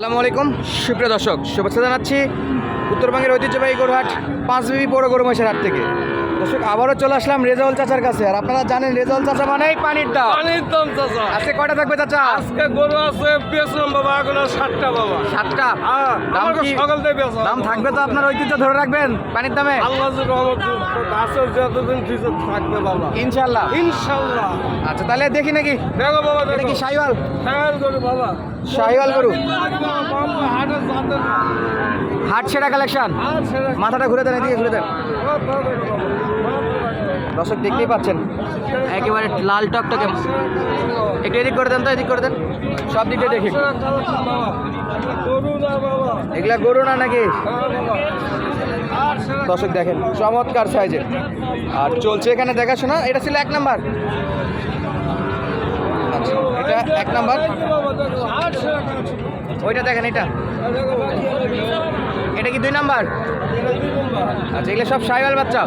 আসসালামু আলাইকুম। সুপ্রিয় দর্শক, শুভেচ্ছা জানাচ্ছি উত্তরবঙ্গের ঐতিহ্যবাহী গরুহাট পাঁচ বিবি বড় গরু মহিষের হাট থেকে। দর্শক আবারও চলে আসলাম রেজাউল চাচার কাছে। আর আপনারা জানেন রেজাউল চাচা মানেই পানির দাম। পানির দাম চাচা। আজকে কয়টা থাকবে চাচা? আজকে গরু আছে বেচলাম বাবা এখন ষাটটা বাবা। সাতটা? হ্যাঁ দাম কি সকাল থেকে বেচা দাম থাকবে তো আপনার ঐতিহ্য ধরে রাখবেন পানির দামে? আল্লাহ রহমত আছে যতদিন কিছু থাকবে বাবা। ইনশাল্লাহ। ইনশাল্লাহ। আচ্ছা তাহলে দেখি নাকি। দেখো বাবা দেখো কি শাহিওয়াল? খেয়াল গরু বাবা। শাহিওয়াল গরু? হাট সেরা কালেকশন। মাথাটা ঘুরে দেন এদিকে ঘুরে দেন। দর্শক দেখতেই পাচ্ছেন একেবারে লাল টকটকে। একটু এদিক করে দেন তো এদিক করে দেন। সব দিকটা দেখি। এগুলা গরু না নাকি? দর্শক দেখেন চমৎকার সাইজের। আর চলছে এখানে দেখাশোনা এটা ছিল এক নাম্বার। আচ্ছা এটা এক নাম্বার। ওইটা দেখেন এটা। এটা কি দুই নাম্বার? আচ্ছা এগুলো সব শাহিওয়াল বাচ্চা?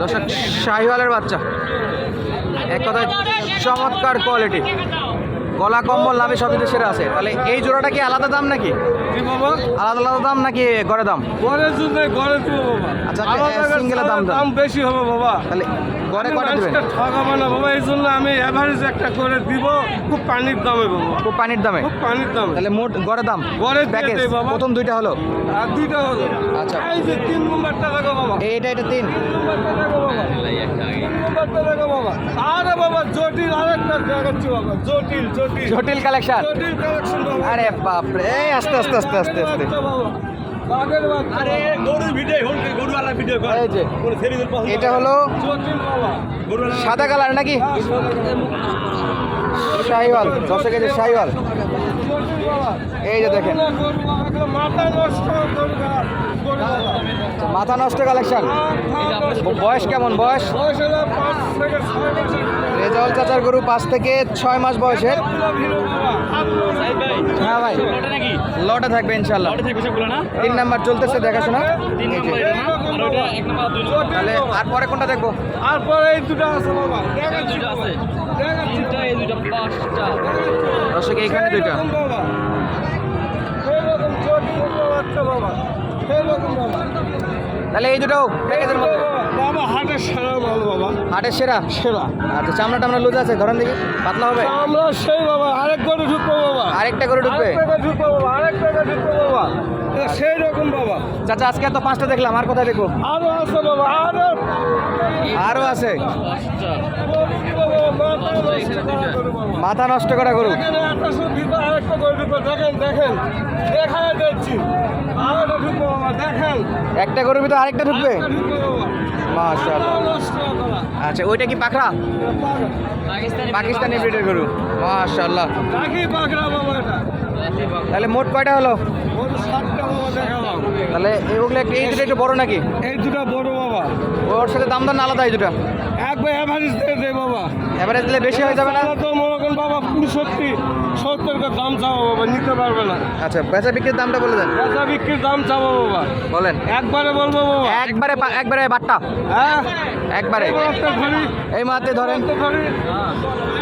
দর্শক শাহিওয়ালের বাচ্চা। এক কথায় চমৎকার কোয়ালিটি গলা কম্বল নামে সব কিছু সেরা আছে। তাহলে এই জোড়াটা কি আলাদা দাম নাকি? আলাদা আলাদা দাম নাকি গড়ে দাম? ঘরে আচ্ছা, এর দাম। দাম বেশি হবে বাবা। তাহলে গড়ে কটা দেবেন? ঠকাবো না বাবা এই জন্য আমি এভারেজ একটা করে দিব খুব পানির দামে বাবা। খুব পানির দামে? খুব পানির দামে। তাহলে মোট গড়ে দাম? গড়ে প্যাকেজ প্রথম দুইটা হলো? আর দুইটা হলো। আচ্ছা। এই যে তিন নম্বরটা দেখো বাবা। এইটা এটা তিন? নম্বরটা দেখো বাবা। নম্বরটা দেখো বাবা। আরে বাবা জটিল আরেকটা দেখাচ্ছি বাবা। জটিল জটিল। জটিল কালেকশন জটিল কালেকশন বাবা। আরে বাপরে এই আস্তে আস্তে আস্তে আস্তে আস্তে। আরে গরুর ভিডিও হল গরু আলা ভিডিও কর। এই যে কোন এটা হলো সাদা কালার নাকি? শাহিওয়াল দশে কেজি শাহিওয়াল। এই যে দেখেন। মাথা নষ্ট। মাথা নষ্ট কালেকশন বয়স কেমন বয়স। রেজাউল চাচার গরু পাঁচ থেকে ছয় মাস বয়সের। হ্যাঁ ভাই লটে থাকবে ইনশাল্লাহ তিন নাম্বার চলতেছে দেখাশোনা। তাহলে আর পরে কোনটা দেখব? আর পরে দুটো আছে বাবা। দেখাচ্ছি দুইটা আছে। দেখাচ্ছি তিনটা এই দুইটা পাঁচটা। দর্শক এইখানে দুইটা। বাবা। তাহলে এই দুটো প্যাকেজের মধ্যে। বাবা হাটের সেরা মাল বাবা। হাটের সেরা? সেরা। আচ্ছা চামড়া টামড়া লুজ আছে? ধরেন দেখি পাতলা হবে? আমরা সেই বাবা আরেক করে ঢুকবো বাবা। আরেকটা করে ঢুকবে? ঢুকবো বাবা আরেক টাকা ঢুকবো বাবা। সেই রকম বাবা। চাচা আজকে তো পাঁচটা দেখলাম আর কোথায় দেখব? আরও আছে বাবা আরও। আরও আছে? মাথা নষ্ট করা গরু। আরেকটা দেখেন দেখেন। দেখায় দিচ্ছি। আরেকটা ঢুকবো বাবা একটা গরুর ভিতরে আরেকটা ঢুকবে? আচ্ছা ওইটা কি পাখরা পাকিস্তানি ব্রিডের গরু। মাশাআল্লাহ। তাহলে মোট কয়টা হলো? তাহলে এগুলো এই দুটো একটু বড় নাকি? এই দুটো বড় বাবা। ওর সাথে দাম দাম আলাদা এই দুটো? একবার অ্যাভারেজ দিয়ে দে বাবা। এভারেজ দিলে বেশি হয়ে যাবে না? তো মনে বাবা পঁয়ষট্টি সত্তর দাম চাবো বাবা নিতে পারবে না। আচ্ছা বেচা বিক্রির দামটা বলে দেন। বেচা বিক্রির দাম চাবো বাবা। বলেন। একবারে বলব বাবা। একবারে একবারে বাট্টা হ্যাঁ? একবারে? এই মাতে ধরেন পুষ্পান্ন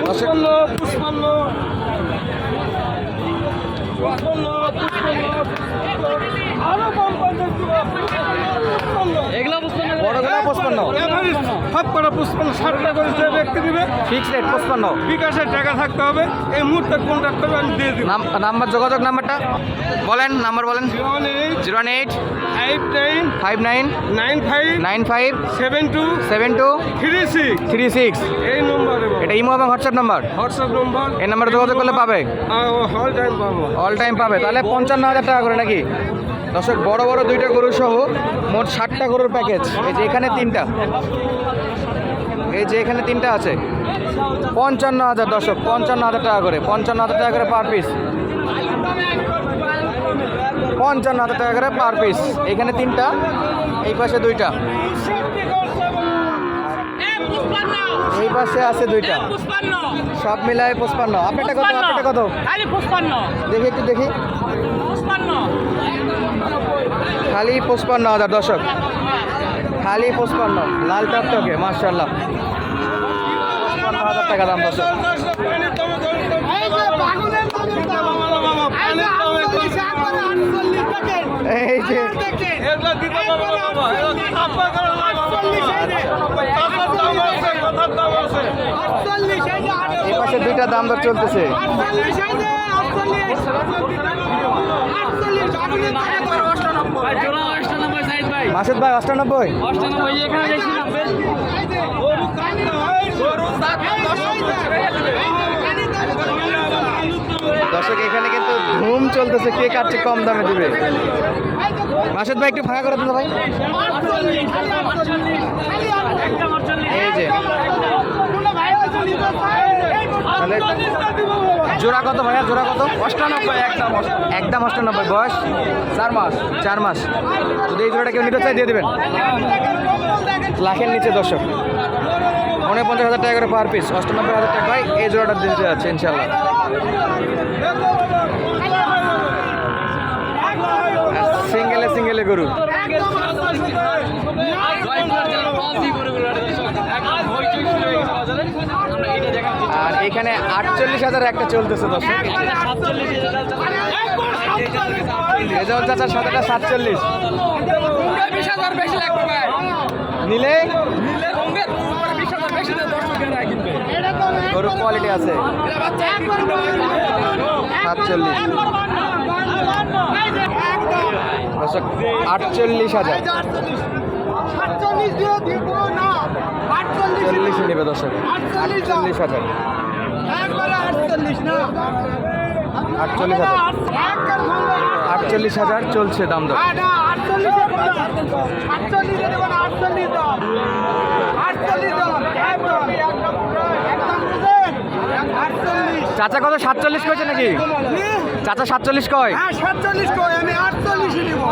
পুষ্পান্ন পুষ্পান্ন পুষ্পান্ন আরও কম পঞ্চাশ পুষ্পান্ন এগুলা বুঝতে না বড়গুলো পঁচপান্ন এভারেজ সব করে পুষ্পান্ন করে যে ব্যক্তি দিবে ফিক্স রেট পঁচপান্ন বিকাশের টাকা থাকতে হবে। এই মুহূর্তে কন্ট্যাক্ট করবে আমি দিয়ে দিব। নাম- নাম্বার যোগাযোগ নাম্বারটা? বলেন নাম্বার বলেন। Zero one eight zero eight five nine five nine nine five nine five seven two seven two three six three six. এই নম্বরে এটা ইমো এবং হোয়াটসঅ্যাপ নাম্বার? হোয়াটসঅ্যাপ নম্বর। এই নাম্বারে যোগাযোগ করলে পাবে? হল টাইম পাবো। অল টাইম পাবে। তাহলে পঞ্চান্ন হাজার টাকা করে নাকি? দর্শক বড় বড় দুইটা গরু সহ মোট ষাটটা গরুর প্যাকেজ। এই যে এখানে তিনটা। এই যে এখানে তিনটা আছে। পঞ্চান্ন হাজার দর্শক পঞ্চান্ন হাজার টাকা করে পঞ্চান্ন হাজার টাকা করে পার পিস পঞ্চান্ন হাজার টাকা করে পার পিস এখানে তিনটা এই পাশে দুইটা। এই পাশে আছে দুইটা। সব মিলায় পঁচপান্ন। আপনারটা কত? আপনারটা কত? পুষ্পান্ন দেখি একটু দেখি। পুষ্পান্ন খালি পঁচপান্ন হাজার দর্শক। খালি পঁচপান্ন লাল টকটকে মার্শাল্লাহ দুইটা দাম দর চলতেছে। মাসুদ ভাই, অষ্টানব্বই। দর্শক, এখানে কিন্তু ধুম চলতেছে। কে কাটছে কম দামে দিবে? মাসুদ ভাই, একটু ফাঁকা করে দিন ভাই। এই যে। জোড়া কত ভাইয়া? জোড়া কত? অষ্টানব্বই, একদম একদম অষ্টানব্বই। বয়স? চার মাস। চার মাস। যদি এই জোড়াটা কেউ নিতে চাই দিয়ে দেবেন। লাখের নিচে দর্শক। মনে পঞ্চাশ হাজার টাকা করে পার পিস অষ্টানব্বই হাজার টাকায় এই জোড়াটা দিতে যাচ্ছে ইনশাল্লাহ সিঙ্গেলে সিঙ্গেলে গরু আর এখানে আটচল্লিশ হাজার একটা চলতেছে দর্শক। রেজাউল চাচার সাথেটা সাতচল্লিশ। নিলে? গরু কোয়ালিটি আছে। সাতচল্লিশ। দর্শক আটচল্লিশ হাজার। চল্লিশ নেবে দর্শক। আটচল্লিশ হাজার। আটচল্লিশ হাজার আটচল্লিশ হাজার চলছে দাম দর। চাচা কত সাতচল্লিশ কয়েছে নাকি? চাচা সাতচল্লিশ কয়? হ্যাঁ সাতচল্লিশ কয় আমি আটচল্লিশই নিব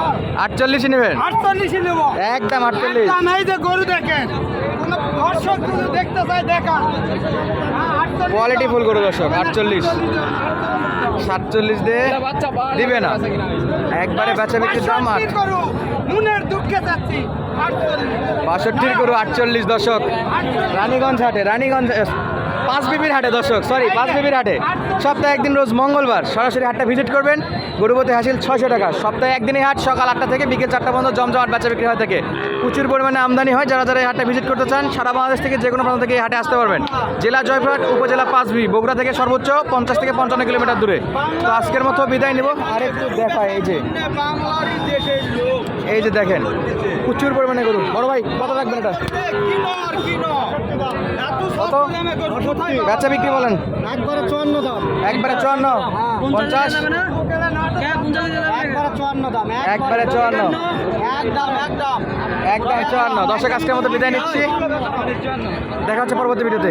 আটচল্লিশই নেবেন আটচল্লিশই নেব। একদম আটচল্লিশ। একদম এই যে গরু দেখেন। দর্শক যদি দেখতে চায় দেখান কোয়ালিটি ফুল গরু দর্শক আটচল্লিশ। সাতচল্লিশ দিয়ে দিবে না। একবারে বেচা বিক্রির দাম আট। মনের দুঃখে যাচ্ছি আটচল্লিশ। বাষট্টির গরু আটচল্লিশ দশক রানীগঞ্জ হাটে রানীগঞ্জ পাঁচ বিবির হাটে, দর্শক সরি পাঁচ বিবির হাটে। সপ্তাহে একদিন রোজ মঙ্গলবার সরাসরি হাটটা ভিজিট করবেন। গরুপতি হাসিল ছয়শো টাকা। সপ্তাহে একদিনই হাট, সকাল আটটা থেকে বিকেল চারটা পর্যন্ত জমজমাট বেচা বিক্রি হয়ে থাকে। প্রচুর পরিমাণে আমদানি হয়। যারা যারা এই হাটটা ভিজিট করতে চান, সারা বাংলাদেশ থেকে যে কোনো প্রান্ত থেকে এই হাটে আসতে পারবেন। জেলা জয়পুরহাট, উপজেলা পাঁচবি বগুড়া থেকে সর্বোচ্চ পঞ্চাশ থেকে পঞ্চান্ন কিলোমিটার দূরে। তো আজকের মতো বিদায় নেব। আরেকটু দেখায় এই যে এই যে দেখেন, প্রচুর পরিমাণে গরু। বড় ভাই, কত রাখবেন এটা? আর কত? বেচা বিক্রি বলেন। একবারে চুয়ান্ন দাম। একবারে চুয়ান্ন? পঞ্চাশ? একবারে চুয়ান্ন একদম চুয়ান্ন। দর্শক আজকের মতো বিদায় নিচ্ছি। দেখা হচ্ছে পরবর্তী ভিডিওতে।